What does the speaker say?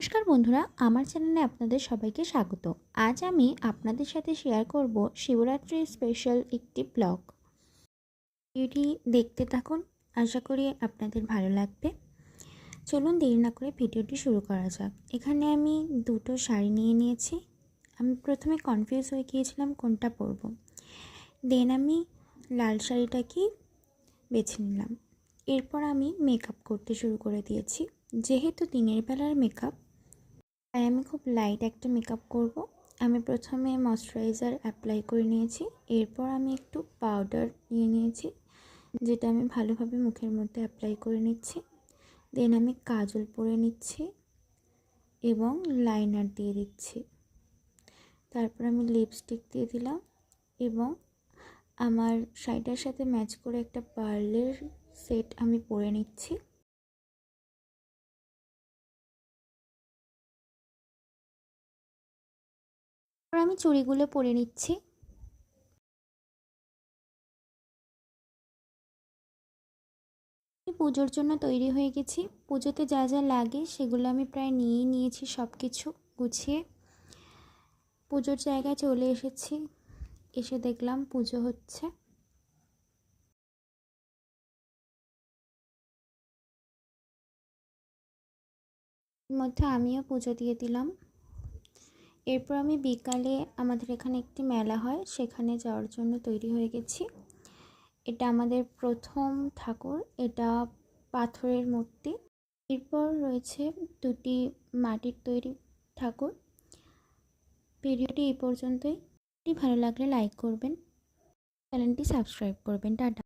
নমস্কার বন্ধুরা, আমার চ্যানেলে আপনাদের সবাইকে স্বাগত। আজ আমি আপনাদের সাথে শেয়ার করব শিবরাত্রির স্পেশাল একটি ব্লগ ভিডিওটি দেখতে থাকুন, আশা করি আপনাদের ভালো লাগবে। চলুন দেরি না করে ভিডিওটি শুরু করা যাক। এখানে আমি দুটো শাড়ি নিয়ে নিয়েছি। আমি প্রথমে কনফিউজ হয়ে গিয়েছিলাম কোনটা পরব। দেন আমি লাল শাড়িটাকেই বেছে নিলাম। এরপর আমি মেকআপ করতে শুরু করে দিয়েছি। যেহেতু দিনের বেলার মেকআপ তাই আমি খুব লাইট একটা মেকআপ করব। আমি প্রথমে ময়শ্চারাইজার অ্যাপ্লাই করে নিয়েছি, এরপর আমি একটু পাউডার নিয়ে নিয়েছি, যেটা আমি ভালোভাবে মুখের মধ্যে অ্যাপ্লাই করে নিচ্ছি। দেন আমি কাজল পরে নিচ্ছি এবং লাইনার দিয়ে দিচ্ছি। তারপর আমি লিপস্টিক দিয়ে দিলাম এবং আমার শাড়িটার সাথে ম্যাচ করে একটা পার্লের সেট আমি পরে নিচ্ছি। এবার আমি চুড়িগুলো পরে নিচ্ছি। পুজোর জন্য তৈরি হয়ে গেছি। পুজোতে যা যা লাগে সেগুলো আমি প্রায় নিয়েই নিয়েছি সব কিছু গুছিয়ে। পুজোর জায়গায় চলে এসেছি। এসে দেখলাম পুজো হচ্ছে। মধ্যে আমিও পুজো দিয়ে দিলাম। এরপর আমি বিকালে আমাদের এখানে একটি মেলা হয়, সেখানে যাওয়ার জন্য তৈরি হয়ে গেছি। এটা আমাদের প্রথম ঠাকুর, এটা পাথরের মূর্তি। এরপর রয়েছে দুটি মাটির তৈরি ঠাকুর। ভিডিওটি এই পর্যন্তই। ভালো লাগলে লাইক করবেন, চ্যানেলটি সাবস্ক্রাইব করবেন। টাটা।